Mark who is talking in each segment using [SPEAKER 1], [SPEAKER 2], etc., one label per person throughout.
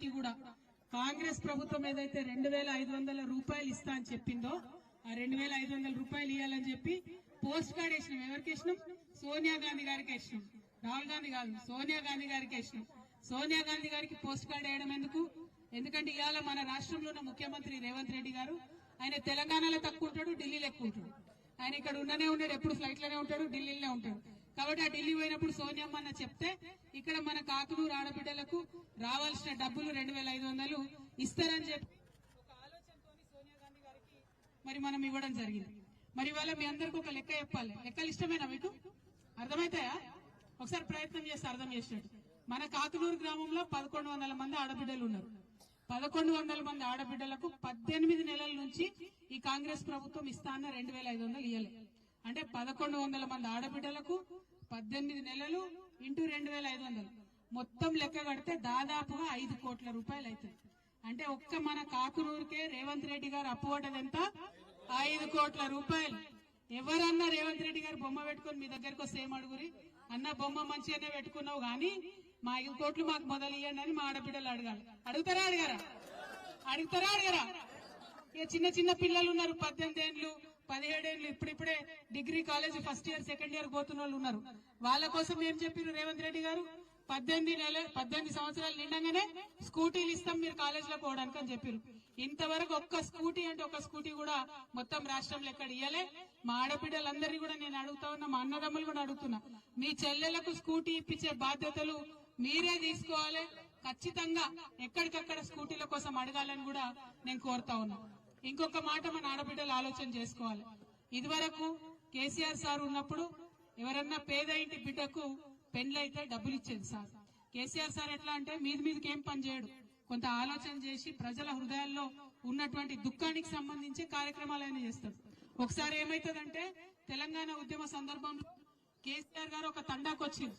[SPEAKER 1] అందరికీ కూడా కాంగ్రెస్ ప్రభుత్వం ఏదైతే రెండు వేల ఐదు వందల రూపాయలు ఇస్తా అని చెప్పిందో ఆ రెండు వేల ఐదు వందల రూపాయలు ఇవ్వాలని చెప్పి పోస్ట్ కార్డ్ వేసినాం. ఎవరికి వేసినాం? సోనియా గాంధీ గారికి వేసినాం. రాహుల్ గాంధీ కాదు సోనియా గాంధీ గారికి వేసినాం. సోనియా గాంధీ గారికి పోస్ట్ కార్డ్ వేయడం ఎందుకు? ఎందుకంటే ఇవాళ మన రాష్ట్రంలో ఉన్న ముఖ్యమంత్రి రేవంత్ రెడ్డి గారు ఆయన తెలంగాణలో తక్కువ ఉంటాడు ఢిల్లీలో ఎక్కువ ఉంటాడు. ఆయన ఇక్కడ ఉండనే ఉన్నాడు ఎప్పుడు ఫ్లైట్లోనే ఉంటాడు ఢిల్లీలోనే ఉంటాడు. కాబట్టి ఆ ఢిల్లీ పోయినప్పుడు సోనియమ్మ అన్న చెప్తే ఇక్కడ మన కాకులు ఆడబిడ్డలకు రావాల్సిన డబ్బులు రెండు వేల ఐదు వందలు ఇస్తారని చెప్పి ఒక ఆలోచనతోని సోనియా గాంధీ గారికి మరి మనం ఇవ్వడం జరిగింది. మరి ఇవాళ మీ అందరికి ఒక లెక్క చెప్పాలి. లెక్కలు ఇష్టమేనా మీకు? అర్థమైతాయా? ఒకసారి ప్రయత్నం చేస్తే అర్థం చేసినట్టు. మన కాకునూరు గ్రామంలో పదకొండు వందల మంది ఆడబిడ్డలు ఉన్నారు. పదకొండు వందల మంది ఆడబిడ్డలకు పద్దెనిమిది నెలల నుంచి ఈ కాంగ్రెస్ ప్రభుత్వం ఇస్తా అన్న రెండు వేల ఐదు వందలు ఇయ్యలే. అంటే పదకొండు వందల మంది ఆడబిడ్డలకు పద్దెనిమిది నెలలు ఇంటూ రెండు వేల ఐదు వందలు. మొత్తం లెక్క కడితే దాదాపుగా ఐదు కోట్ల రూపాయలు అవుతుంది అంటే ఒక్క మన కాకునూరుకే రేవంత్ రెడ్డి గారు అప్పు పడ్డది ఎంత? ఐదు కోట్ల రూపాయలు. ఎవరన్నా రేవంత్ రెడ్డి గారు బొమ్మ పెట్టుకొని మీ దగ్గరకు వస్తే ఏమడుగురి అడుగురి? అన్న బొమ్మ మంచిగానే పెట్టుకున్నావు కానీ మా ఐదు కోట్లు మాకు మొదలు ఇవ్వండి అని మా ఆడబిడ్డలు అడగాలి. అడుగుతారా అడగారా? అడుగుతారా అడగరా? ఇక చిన్న చిన్న పిల్లలు ఉన్నారు పద్దెనిమిది ఏళ్ళు పదిహేడేళ్ళు ఇప్పుడిప్పుడే degree college first year second year పోతున్న వాళ్ళు ఉన్నారు. వాళ్ళ కోసం ఏం చెప్పారు రేవంత్ రెడ్డి గారు? పద్దెనిమిది నెల పద్దెనిమిది సంవత్సరాలు నిండగానే స్కూటీలు ఇస్తాం మీరు కాలేజ్లో పోవడానికి అని చెప్పారు ఇంతవరకు ఒక్క స్కూటీ అంటే ఒక స్కూటీ కూడా మొత్తం రాష్ట్రంలో ఎక్కడ ఇయ్యలే. మా ఆడబిడ్డలందరినీ కూడా నేను అడుగుతా ఉన్నా మా అన్నదమ్ములు కూడా అడుగుతున్నా మీ చెల్లెలకు స్కూటీ ఇప్పించే బాధ్యతలు మీరే తీసుకోవాలి. ఖచ్చితంగా ఎక్కడికక్కడ స్కూటీల కోసం అడగాలని కూడా నేను కోరుతా ఉన్నా. ఇంకొక మాట మన ఆడబిడ్డలు ఆలోచన చేసుకోవాలి. ఇదివరకు కేసీఆర్ సార్ ఉన్నప్పుడు ఎవరన్నా పేద ఇంటి బిడ్డకు పెండ్లైతే డబ్బులు ఇచ్చేది సార్. కేసీఆర్ సార్ ఎట్లా అంటే మీది మీదకి ఏం పని చేయడు. కొంత ఆలోచన చేసి ప్రజల హృదయాల్లో ఉన్నటువంటి దుఃఖానికి సంబంధించి కార్యక్రమాలైనా చేస్తాడు. ఒకసారి ఏమైతుందంటే తెలంగాణ ఉద్యమ సందర్భంలో కేసీఆర్ గారు ఒక తండాకు వచ్చింది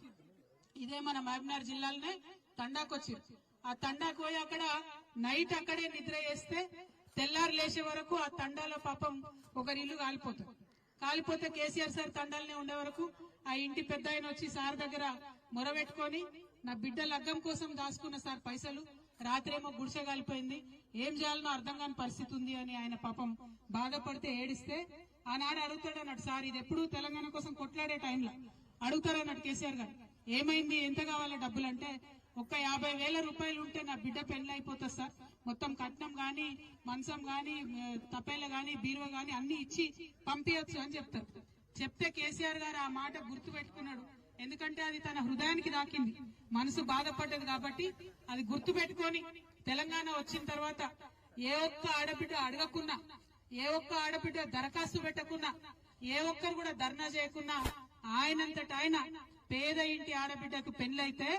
[SPEAKER 1] ఇదే మన మహబూబ్నగర్ జిల్లాలోనే తండాకు వచ్చింది ఆ తండాకు పోయి అక్కడ నైట్ అక్కడే నిద్ర చేస్తే తెల్లారు లేచే వరకు ఆ తండాలో పాపం ఒకరి ఇల్లు కాలిపోతుంది కాలిపోతే కేసీఆర్ సార్ తండాలనే ఉండే వరకు ఆ ఇంటి పెద్ద ఆయన వచ్చి సార్ దగ్గర మొరబెట్టుకొని నా బిడ్డ లగ్గం కోసం దాచుకున్న సార్ పైసలు రాత్రేమో గుడిసె కాలిపోయింది. ఏం చేయాలనో అర్థం కాని పరిస్థితి ఉంది అని ఆయన పాపం బాధపడితే ఏడిస్తే ఆనాడు అడుగుతాడు అన్నట్టు సార్ ఇది ఎప్పుడు తెలంగాణ కోసం కొట్లాడే టైంలో. అడుగుతారన్నట్టు కేసీఆర్ గారు. ఏమైంది? ఎంత కావాలా డబ్బులు అంటే ఒక్క యాభై వేల రూపాయలు ఉంటే నా బిడ్డ పెళ్ళి అయిపోతుంది సార్. మొత్తం కట్నం గాని మంచం గాని తపేల గాని బీరువ గాని అన్ని ఇచ్చి పంపించచ్చు అని చెప్తారు. చెప్తే కేసీఆర్ గారు ఆ మాట గుర్తు పెట్టుకున్నాడు ఎందుకంటే అది తన హృదయానికి దాకింది. మనసు బాధపడ్డది కాబట్టి అది గుర్తు పెట్టుకొని తెలంగాణ వచ్చిన తర్వాత ఏ ఒక్క ఆడబిడ్డ అడగకున్నా ఏ ఒక్క ఆడబిడ్డ దరఖాస్తు పెట్టకున్నా ఏ ఒక్కరు కూడా ధర్నా చేయకున్నా ఆయనంతట ఆయన పేద ఇంటి ఆడబిడ్డకు పెళ్ళైతే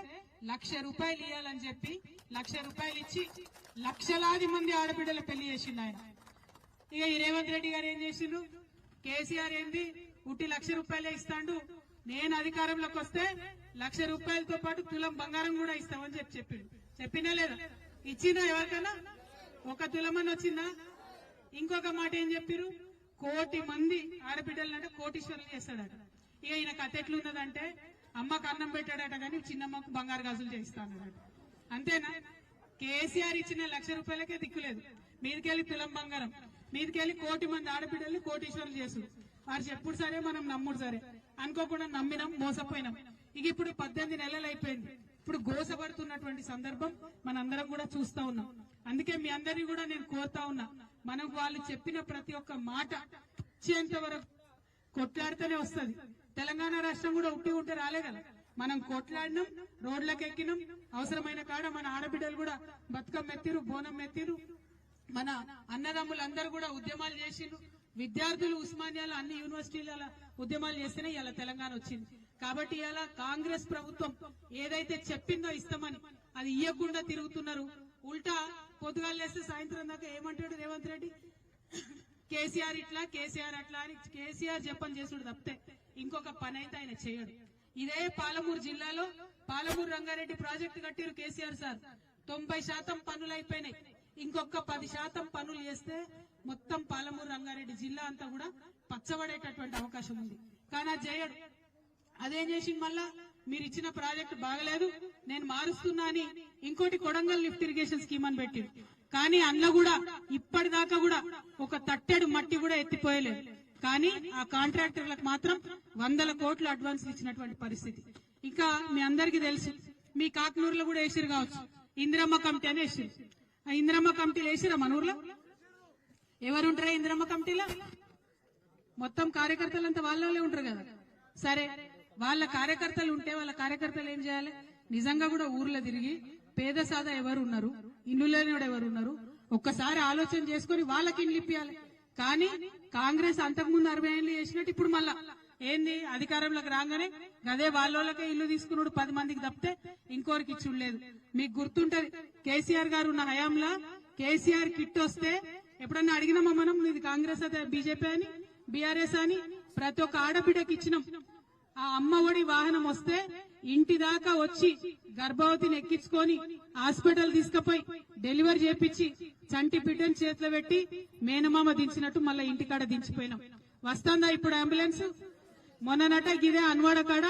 [SPEAKER 1] లక్ష రూపాయలు ఇవ్వాలని చెప్పి లక్ష రూపాయలు ఇచ్చి లక్షలాది మంది ఆడబిడ్డలు పెళ్ళి చేసిండు ఆయన. ఇక ఈ రేవంత్ రెడ్డి గారు ఏం చేసిండు? కేసీఆర్ ఏంది? ఉట్టి లక్ష రూపాయలే ఇస్తాడు. నేను అధికారంలోకి వస్తే లక్ష రూపాయలతో పాటు తులం బంగారం కూడా ఇస్తామని చెప్పి చెప్పిండు. చెప్పినా లేదా? ఇచ్చిందా ఎవరికైనా ఒక తులమని వచ్చిందా? ఇంకొక మాట ఏం చెప్పిరు కోటి మంది ఆడబిడ్డలు అంటే కోటీశ్వరులు చేస్తాడట. ఇక ఈయన కథ ఎట్లున్నదంటే అమ్మకు అన్నం పెట్టాడట కానీ చిన్నమ్మకు బంగారు గాజులు చేయిస్తానట అంతేనా? కేసీఆర్ ఇచ్చిన లక్ష రూపాయలకే దిక్కులేదు. మీదికెళ్ళి తులం బంగారం మీదికెళ్ళి కోటి మంది ఆడబిడ్డల్ని కోటీశ్వరులు చేసుడు వారు చెప్పుడు సరే మనం నమ్ముడు సరే. అనుకోకుండా నమ్మినాం మోసపోయినాం. ఇక ఇప్పుడు పద్దెనిమిది నెలలు అయిపోయింది. ఇప్పుడు గోసపడుతున్నటువంటి సందర్భం మనందరం కూడా చూస్తా ఉన్నాం. అందుకే మీ అందరినీ కూడా నేను కోరుతా ఉన్నా. మనం వాళ్ళు చెప్పిన ప్రతి ఒక్క మాట ఇచ్చేంత వరకు కొట్లాడితేనే వస్తది. తెలంగాణ రాష్ట్రం కూడా ఉట్టి ఉంటే రాలే కదా. మనం కొట్లాడినాం రోడ్లకు ఎక్కినాం అవసరమైన కాడ మన ఆడబిడ్డలు కూడా బతుకమ్మ ఎత్తిరు బోనం ఎత్తిరు మన అన్నదమ్ములందరూ కూడా ఉద్యమాలు చేసిండ్రు. విద్యార్థులు ఉస్మానియాలో అన్ని యూనివర్సిటీల ఉద్యమాలు చేస్తేనే ఇలా తెలంగాణ వచ్చింది. కాబట్టి ఇలా కాంగ్రెస్ ప్రభుత్వం ఏదైతే చెప్పిందో ఇస్తామని అది ఇయ్యకుండా తిరుగుతున్నారు. ఉల్టా పొద్దుగాలు లేస్తే సాయంత్రం దాకా ఏమంటాడు రేవంత్ రెడ్డి? కేసీఆర్ ఇట్లా కేసీఆర్ అట్లా అని కేసీఆర్ చెప్పని చేసుడు తప్పితే ఇంకొక పని అయితే ఆయన చేయడు. ఇదే పాలమూరు జిల్లాలో పాలమూరు రంగారెడ్డి ప్రాజెక్టు కట్టిరు కేసీఆర్ సార్. తొంభై శాతం పనులు అయిపోయినాయి. ఇంకొక పది శాతం పనులు చేస్తే మొత్తం పాలమూరు రంగారెడ్డి జిల్లా అంతా కూడా పచ్చబడేటటువంటి అవకాశం ఉంది. కానీ చేయడు అదేం చేసింది మళ్ళా? మీరు ఇచ్చిన ప్రాజెక్ట్ బాగలేదు నేను మారుస్తున్నా అని ఇంకోటి కొడంగల్ లిఫ్ట్ ఇరిగేషన్ స్కీమ్ అని పెట్టింది కానీ అందులో కూడా ఇప్పటిదాకా కూడా ఒక తట్టెడు మట్టి కూడా ఎత్తిపోయలేదు. కానీ ఆ కాంట్రాక్టర్లకు మాత్రం వందల కోట్లు అడ్వాన్స్ ఇచ్చినటువంటి పరిస్థితి. ఇంకా మీ అందరికీ తెలుసు మీ కాకినూరులో కూడా వేసిరు కావచ్చు. ఇందిరమ్మ కమిటీ అని వేసిరు. ఆ ఇందిరమ్మ కమిటీలు వేసిరా మన ఊర్లో? ఎవరు ఉంటారా ఇందిరమ్మ కమిటీలో? మొత్తం కార్యకర్తలంతా వాళ్ళే ఉంటారు కదా. సరే వాళ్ళ కార్యకర్తలు ఉంటే వాళ్ళ కార్యకర్తలు ఏం చేయాలి? నిజంగా కూడా ఊర్లో తిరిగి పేద సాదా ఎవరు ఉన్నారు ఇల్లు లేనివాడు ఎవరు ఉన్నారు ఒక్కసారి ఆలోచన చేసుకొని వాళ్ళకి ఇల్లు ఇప్పియాలి. కానీ కాంగ్రెస్ అంతకుముందు అరవై ఏళ్ళు చేసినట్టు ఇప్పుడు మళ్ళా. ఏంది? అధికారంలోకి రాగానే గదే వాళ్ళకే ఇల్లు తీసుకున్నాడు పది మందికి తప్పితే ఇంకోరికి ఇచ్చుండలేదు మీకు గుర్తుంటది కేసీఆర్ గారు ఉన్న హయాంలో కేసీఆర్ కిట్ వస్తే ఎప్పుడన్నా అడిగినామా మనం? ఇది కాంగ్రెస్ అయితే బీజేపీ అని? బీఆర్ఎస్ అని? ప్రతి ఒక్క ఆడబిడ్డకి ఇచ్చినాం. ఆ అమ్మ ఒడి వాహనం వస్తే ఇంటి దాకా వచ్చి గర్భవతిని ఎక్కించుకొని హాస్పిటల్ తీసుకుపోయి డెలివరీ చేపించి చంటి బిడ్డని చేతిలో పెట్టి మేనమామ దించినట్టు మళ్ళీ ఇంటికాడ దించిపోయినాం. వస్తుందా ఇప్పుడు అంబులెన్స్? మొన్ననట గిదే అన్వాడ కాడ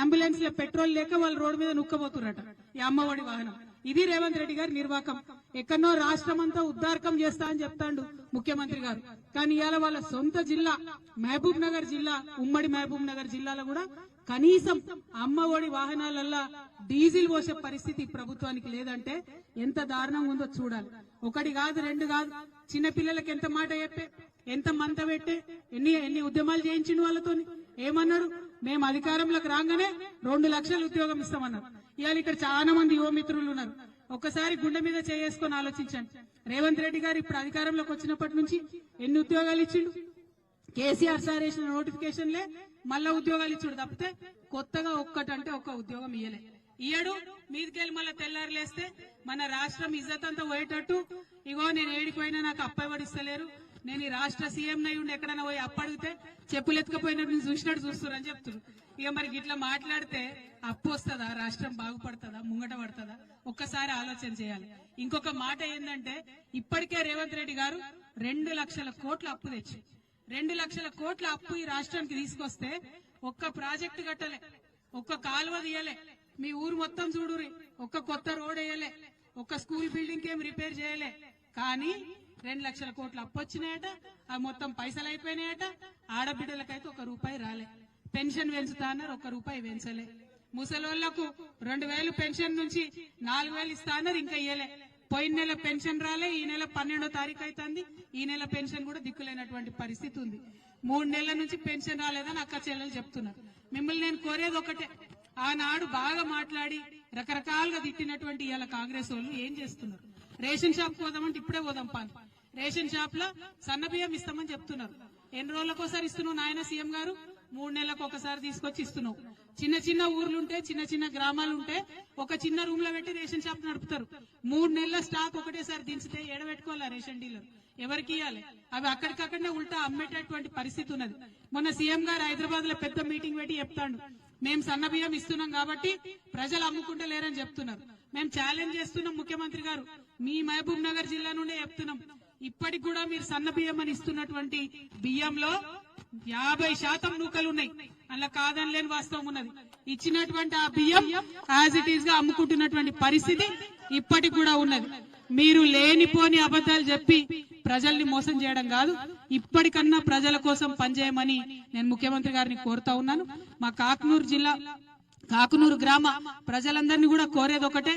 [SPEAKER 1] అంబులెన్స్లో పెట్రోల్ లేక వాళ్ళు రోడ్డు మీద నుక్కబోతున్నట ఈ అమ్మఒడి వాహనం. ఇది రేవంత్ రెడ్డి గారి నిర్వాకం. ఎక్కడో రాష్ట్రం అంతా ఉద్దారకం చేస్తా అని చెప్తాండు ముఖ్యమంత్రి గారు. కానీ ఇవాళ వాళ్ళ సొంత జిల్లా మహబూబ్ నగర్ జిల్లా ఉమ్మడి మహబూబ్ నగర్ జిల్లాలో కూడా కనీసం అమ్మ ఒడి డీజిల్ పోసే పరిస్థితి ప్రభుత్వానికి లేదంటే ఎంత దారుణంగా ఉందో చూడాలి. ఒకటి కాదు రెండు కాదు చిన్నపిల్లలకి ఎంత మాట చెప్పే ఎంత మంత పెట్టే ఎన్ని ఎన్ని ఉద్యమాలు చేయించిన వాళ్ళతోని? ఏమన్నారు? మేము అధికారంలోకి రాగానే రెండు లక్షల ఉద్యోగం ఇస్తామన్నారు. ఇవాళ ఇక్కడ చాలా మంది యువ మిత్రులు ఉన్నారు. ఒక్కసారి గుండె మీద చేసుకొని ఆలోచించండి రేవంత్ రెడ్డి గారు ఇప్పుడు అధికారంలోకి వచ్చినప్పటి నుంచి ఎన్ని ఉద్యోగాలు ఇచ్చిండు? కేసీఆర్ సార్ వేసిన నోటిఫికేషన్లే మళ్ళా ఉద్యోగాలు ఇచ్చుడు తప్పితే కొత్తగా ఒక్కటంటే ఒక్క ఉద్యోగం ఇయ్యలే. ఇయ్యడు మీదికెళ్ళి మళ్ళీ తెల్లారి లేస్తే మన రాష్ట్రం ఇజ్జత్ అంతా పోయేటట్టు ఇగో నేను ఏడిపోయినా నాకు అప్పబడిస్తలేరు నేను ఈ రాష్ట్ర సీఎం నై ఉండి ఎక్కడైనా పోయి అప్పడిగితే చెప్పులు ఎత్తుకపోయినట్టు చూసినట్టు చూస్తున్నారు చెప్తున్నారు ఇక మరి ఇట్లా మాట్లాడితే అప్పు వస్తుందా? రాష్ట్రం బాగుపడుతుందా? ముంగట పడుతుందా? ఒక్కసారి ఆలోచన చేయాలి. ఇంకొక మాట ఏంటంటే ఇప్పటికే రేవంత్ రెడ్డి గారు రెండు లక్షల కోట్ల అప్పు తెచ్చి రెండు లక్షల కోట్ల అప్పు ఈ రాష్ట్రానికి తీసుకొస్తే ఒక్క ప్రాజెక్టు కట్టలే ఒక్క కాలువ తీయలే మీ ఊరు మొత్తం చూడురి ఒక్క కొత్త రోడ్ వేయలే ఒక్క స్కూల్ బిల్డింగ్ ఏం రిపేర్ చేయలే. కానీ రెండు లక్షల కోట్లు అప్పు వచ్చినాయట ఆ మొత్తం పైసలు అయిపోయినాయట ఆడబిడ్డలకైతే ఒక రూపాయి రాలే. పెన్షన్ పెంచుతా అన్నారు ఒక్క రూపాయి పెంచలే ముసలోళ్ళకు రెండు వేలు పెన్షన్ నుంచి నాలుగు వేలు ఇస్తా అన్నారు ఇంకా ఇయ్యలే. పోయిన నెల పెన్షన్ రాలే ఈ నెల పన్నెండో తారీఖు అవుతుంది ఈ నెల పెన్షన్ కూడా దిక్కులేనటువంటి పరిస్థితి ఉంది. మూడు నెలల నుంచి పెన్షన్ రాలేదని అక్క చెల్లెలు చెప్తున్నారు. మిమ్మల్ని నేను కోరేది ఒకటే ఆనాడు బాగా మాట్లాడి రకరకాలుగా తిట్టినటువంటి ఇవాళ కాంగ్రెస్ వాళ్ళు ఏం చేస్తున్నారు? రేషన్ షాప్ పోదామంటే ఇప్పుడే పోదాం పాన్ రేషన్ షాప్లో సన్న బియ్యం ఇస్తామని చెప్తున్నారు. ఎన్ని రోజులకోసారి ఇస్తున్నావు నాయన సీఎం గారు? మూడు నెలలకు ఒకసారి తీసుకొచ్చి ఇస్తున్నావు చిన్న చిన్న ఊర్లుంటే చిన్న చిన్న గ్రామాలు ఉంటే ఒక చిన్న రూమ్లో పెట్టి రేషన్ షాప్ నడుపుతారు. మూడు నెలల స్టాక్ ఒకటేసారి దించితే ఏడబెట్టుకోవాలా రేషన్ డీలర్? ఎవరికి ఇవ్వాలి అవి అక్కడికక్కడనే ఉల్టా అమ్మేటటువంటి పరిస్థితి ఉన్నది. మొన్న సీఎం గారు హైదరాబాద్లో పెద్ద మీటింగ్ పెట్టి చెప్తాడు. మేము సన్న బియ్యం ఇస్తున్నాం కాబట్టి ప్రజలు అమ్ముకుంటే లేరని చెప్తున్నారు. మేము ఛాలెంజ్ చేస్తున్నాం ముఖ్యమంత్రి గారు. మీ మహబూబ్ నగర్ జిల్లా నుండే చెప్తున్నాం. ఇప్పటికి కూడా మీరు సన్న బియ్యం అని ఇస్తున్నటువంటి బియ్యంలో యాభై శాతం నూకలు ఉన్నాయి. అలా కాదని లేని వాస్తవం ఉన్నది. ఇచ్చినటువంటి ఆ బియ్యం యాజ్ ఇట్ ఈస్గా అమ్ముకుంటున్నటువంటి పరిస్థితి ఇప్పటికి కూడా ఉన్నది. మీరు లేనిపోని అబద్ధాలు చెప్పి ప్రజల్ని మోసం చేయడం కాదు. ఇప్పటికన్నా ప్రజల కోసం పనిచేయమని నేను ముఖ్యమంత్రి గారిని కోరుతా ఉన్నాను. మా కాకునూరు జిల్లా కాకునూరు గ్రామ ప్రజలందరినీ కూడా కోరేది ఒకటే.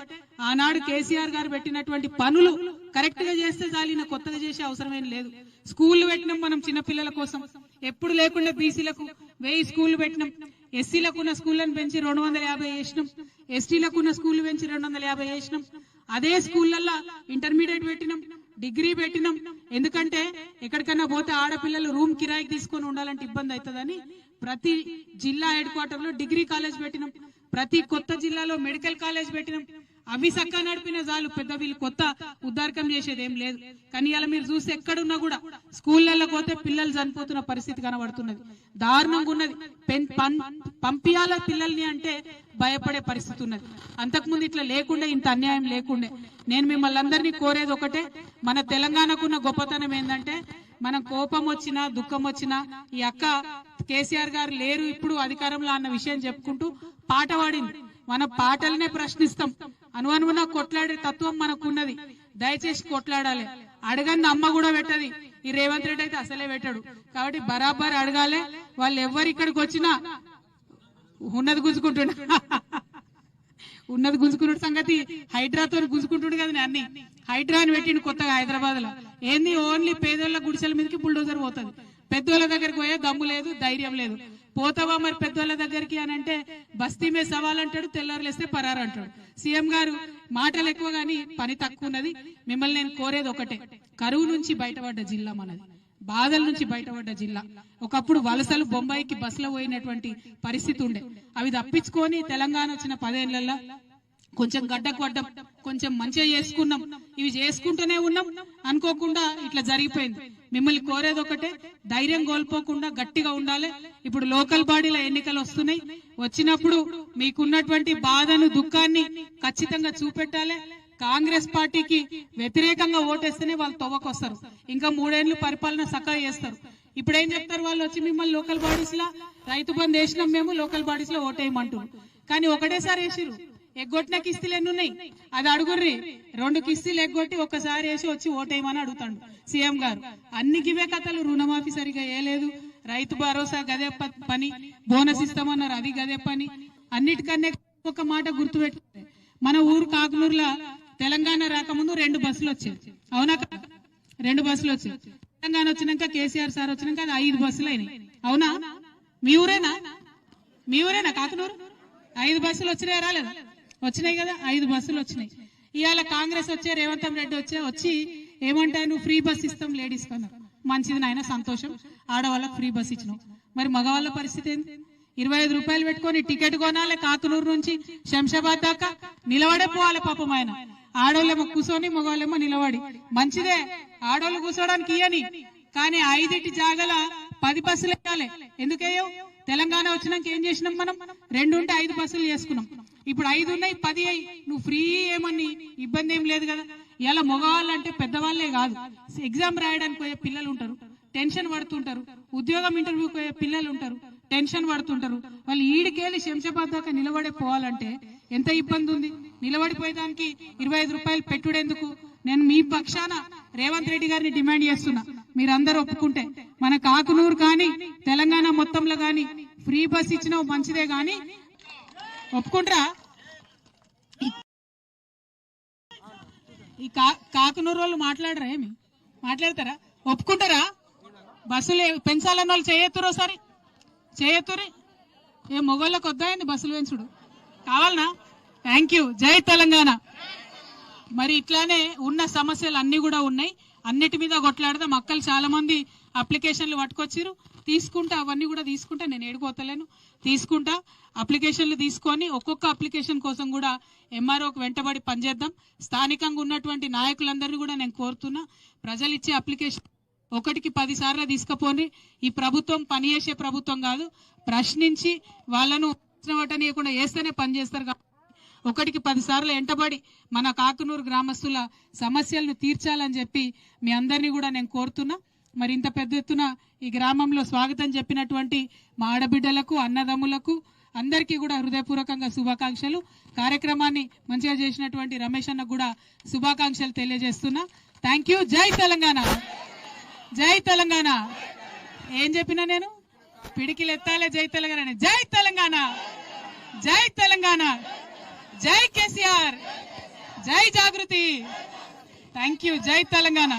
[SPEAKER 1] ఆనాడు కేసీఆర్ గారు పెట్టినటువంటి పనులు కరెక్ట్గా చేస్తే చాలిన కొత్తగా చేసే అవసరమేం లేదు. స్కూల్ పెట్టినాం మనం చిన్నపిల్లల కోసం. ఎప్పుడు లేకుండా బీసీలకు వెయ్యి స్కూల్ పెట్టినాం. ఎస్సీలకు ఉన్న స్కూళ్ళను పెంచి రెండు వందల యాభై వేసినాం. ఎస్టీలకు ఉన్న స్కూల్ పెంచి రెండు వందల యాభై వేసినాం. అదే స్కూళ్ళల్లో ఇంటర్మీడియట్ పెట్టినాం డిగ్రీ పెట్టినాం. ఎందుకంటే ఎక్కడికన్నా పోతే ఆడపిల్లలు రూమ్ కిరాయికి తీసుకొని ఉండాలంటే ఇబ్బంది అవుతుందని ప్రతి జిల్లా హెడ్ క్వార్టర్లో డిగ్రీ కాలేజ్ పెట్టినాం. ప్రతి కొత్త జిల్లాలో మెడికల్ కాలేజ్ పెట్టినాం. అవి సక్క నడిపిన చాలు పెద్ద వీళ్ళు కొత్త ఉద్దారకం చేసేది ఏం లేదు. కానీ ఇలా మీరు చూస్తే ఎక్కడున్నా కూడా స్కూళ్ళల్లో పోతే పిల్లలు చనిపోతున్న పరిస్థితి కనబడుతున్నది. దారుణంగా ఉన్నది. పెన్- పంపియాల పిల్లల్ని అంటే భయపడే పరిస్థితి ఉన్నది. అంతకుముందు ఇట్లా లేకుండే ఇంత అన్యాయం లేకుండే. నేను మిమ్మల్ని అందరినీ కోరేది ఒకటే మన తెలంగాణకున్న గొప్పతనం ఏంటంటే మనం కోపం వచ్చినా దుఃఖం వచ్చినా ఈ అక్క కేసీఆర్ గారు లేరు ఇప్పుడు అధికారంలో అన్న విషయం చెప్పుకుంటూ పాట పాడింది. మన పాటలనే ప్రశ్నిస్తాం. అనువనువున కొట్లాడే తత్వం మనకున్నది. దయచేసి కొట్లాడాలి. అడగని అమ్మ కూడా పెట్టది. ఈ రేవంత్ రెడ్డి అయితే అసలే పెట్టాడు. కాబట్టి బరాబర్ అడగాలి. వాళ్ళు ఎవరు ఇక్కడికి వచ్చినా ఉన్నది గుంజుకుంటున్నా ఉన్నది గుంజుకున్న సంగతి హైడ్రాతో గుంజుకుంటుండు కదా అన్ని. హైడ్రా అని పెట్టిండు కొత్తగా హైదరాబాద్లో ఏంది ఓన్లీ పేదోళ్ళ గుడిసెల మీదకి బుల్డోజర్ పోతుంది. పెద్దోళ్ళ దగ్గరికి పోయే దమ్ము లేదు ధైర్యం లేదు. పోతావా మరి పెద్దోళ్ళ దగ్గరికి అని అంటే బస్తీ మీద సవాల్ అంటాడు తెల్లారులేస్తే పరారు అంటాడు. సీఎం గారు మాటలు ఎక్కువ గాని పని తక్కువ ఉన్నది. మిమ్మల్ని నేను కోరేది ఒకటే. కరువు నుంచి బయటపడ్డ జిల్లా మనది. బాధల నుంచి బయటపడ్డ జిల్లా. ఒకప్పుడు వలసలు బొంబాయికి బస్సులో పోయినటువంటి పరిస్థితి ఉండే. అవి తప్పించుకొని తెలంగాణ వచ్చిన పదేళ్ళలో కొంచెం గడ్డకు పడ్డం కొంచెం మంచిగా చేసుకున్నాం. ఇవి చేసుకుంటూనే ఉన్నాం. అనుకోకుండా ఇట్లా జరిగిపోయింది. మిమ్మల్ని కోరేది ఒకటే ధైర్యం కోల్పోకుండా గట్టిగా ఉండాలి. ఇప్పుడు లోకల్ బాడీల ఎన్నికలు వస్తున్నాయి. వచ్చినప్పుడు మీకున్నటువంటి బాధను దుఃఖాన్ని ఖచ్చితంగా చూపెట్టాలి. కాంగ్రెస్ పార్టీకి వ్యతిరేకంగా ఓటేస్తేనే వాళ్ళు తవ్వకొస్తారు ఇంకా మూడేళ్ళు పరిపాలన సక్కగా చేస్తారు. ఇప్పుడు ఏం చెప్తారు వాళ్ళు వచ్చి మిమ్మల్ని లోకల్ బాడీస్ లా రైతు బంద్ వేసినాం మేము లోకల్ బాడీస్లో ఓటేయమంటారు కానీ ఒకటేసారి వేసిరు ఎగ్గొట్టిన కిస్తీలు ఎన్ని ఉన్నాయి అది అడుగుర్రి. రెండు కిస్తీలు ఎగ్గొట్టి ఒక్కసారి వేసి వచ్చి ఓటేయమని అడుగుతాడు సీఎం గారు. అన్ని గివే కథలు రుణమాఫీ సరిగా వేయలేదు రైతు భరోసా గదే పని. బోనస్ ఇస్తామన్నారు అది గదే పని. అన్నిటికన్నా ఒక మాట గుర్తుపెట్టుకోండి మన ఊరు కాకునూరులో తెలంగాణ రాకముందు రెండు బస్సులు వచ్చాయి అవునా రెండు బస్సులు వచ్చాయి తెలంగాణ వచ్చినాక కేసీఆర్ సార్ వచ్చినాక అది ఐదు బస్సులు అయినాయి. అవునా? మీ ఊరేనా? మీ ఊరేనా కాకునూరు ఐదు బస్సులు వచ్చినాయా రాలేదా? వచ్చినాయి కదా ఐదు బస్సులు వచ్చినాయి. ఇవాళ కాంగ్రెస్ వచ్చే రేవంత్ రెడ్డి వచ్చే వచ్చి ఏమంటాయి నువ్వు ఫ్రీ బస్ ఇస్తాం లేడీస్ కన్నారు మంచిది నాయన సంతోషం. ఆడవాళ్ళకి ఫ్రీ బస్ ఇచ్చినావు మరి మగవాళ్ళ పరిస్థితి ఏంది? ఇరవై ఐదు రూపాయలు పెట్టుకొని టికెట్ కొనాలి కాకునూరు నుంచి శంషాబాద్ దాకా. నిలబడే పోవాలి పాపం ఆయన. ఆడవాళ్ళేమో కూర్చొని మగవాళ్ళేమో నిలబడి. మంచిదే ఆడోళ్ళు కూర్చోడానికి ఇయని కానీ ఐదింటి జాగల పది బస్సులు వేయాలి. ఎందుకేయో తెలంగాణ వచ్చినాక ఏం చేసినాం మనం? రెండు ఉంటే ఐదు బస్సులు చేసుకున్నాం ఇప్పుడు ఐదు ఉన్నాయి పది అయ్యి నువ్వు ఫ్రీ ఏమని? ఇబ్బంది ఏం లేదు కదా. ఇలా మగవాళ్ళంటే పెద్దవాళ్ళే కాదు. ఎగ్జామ్ రాయడానికి పోయే పిల్లలు ఉంటారు. టెన్షన్ పడుతుంటారు. ఉద్యోగం ఇంటర్వ్యూకి పోయే పిల్లలు ఉంటారు. టెన్షన్ పడుతుంటారు. వాళ్ళు ఈడికెళ్ళి శంషాబాద్ దాకా నిలబడే పోవాలంటే ఎంత ఇబ్బంది ఉంది? నిలబడిపోయేదానికి ఇరవై ఐదు రూపాయలు పెట్టుడెందుకు? నేను మీ పక్షాన రేవంత్ రెడ్డి గారిని డిమాండ్ చేస్తున్నా. మీరందరూ ఒప్పుకుంటే. మన కాకునూరు కానీ తెలంగాణ మొత్తంలో కానీ ఫ్రీ బస్ ఇచ్చినా మంచిదే కానీ ఒప్పుకుంటారా? ఈ కా- కాకునూరు వాళ్ళు మాట్లాడరా ఏమి? మాట్లాడతారా? ఒప్పుకుంటారా? బస్సులు పెంచాలన్న వాళ్ళు చేయొత్తురు ఒకసారి చేయొత్తురి ఏ మొగోళ్ళకి వద్దాయండి బస్సులు పెంచుడు? కావాలనా? Thank you. జై తెలంగాణ. మరి ఇట్లానే ఉన్న సమస్యలు అన్ని కూడా ఉన్నాయి. అన్నిటి మీద కొట్లాడదాం అక్కలు చాలా మంది అప్లికేషన్లు పట్టుకొచ్చిరు తీసుకుంటా అవన్నీ కూడా తీసుకుంటా నేను ఏడుకోతలేను. తీసుకుంటా అప్లికేషన్లు తీసుకొని ఒక్కొక్క అప్లికేషన్ కోసం కూడా ఎంఆర్ఓకి వెంటబడి పనిచేద్దాం. స్థానికంగా ఉన్నటువంటి నాయకులందరినీ కూడా నేను కోరుతున్నా ప్రజలు ఇచ్చే అప్లికేషన్ ఒకటికి పదిసార్లు తీసుకుపోని ఈ ప్రభుత్వం పనిచేసే ప్రభుత్వం కాదు. ప్రశ్నించి వాళ్ళను ఓటనీయకుండా వేస్తేనే పనిచేస్తారు కాబట్టి ఒకటికి పది సార్లు ఎంటబడి మన కాకునూరు గ్రామస్తుల సమస్యలను తీర్చాలని చెప్పి మీ అందరినీ కూడా నేను కోరుతున్నా. మరి ఇంత పెద్ద ఎత్తున ఈ గ్రామంలో స్వాగతం చెప్పినటువంటి మా ఆడబిడ్డలకు అన్నదమ్ములకు అందరికీ కూడా హృదయపూర్వకంగా శుభాకాంక్షలు. కార్యక్రమాన్ని మంచిగా చేసినటువంటి రమేష్ అన్న కూడా శుభాకాంక్షలు తెలియజేస్తున్నా. థ్యాంక్ యూ జై తెలంగాణ. జై తెలంగాణ. ఏం చెప్పినా నేను? పిడికిలు ఎత్తాలే జై తెలంగాణ జై తెలంగాణ. జై తెలంగాణ. జై కేసీఆర్. జై జాగృతి. థ్యాంక్ యూ జై తెలంగాణ.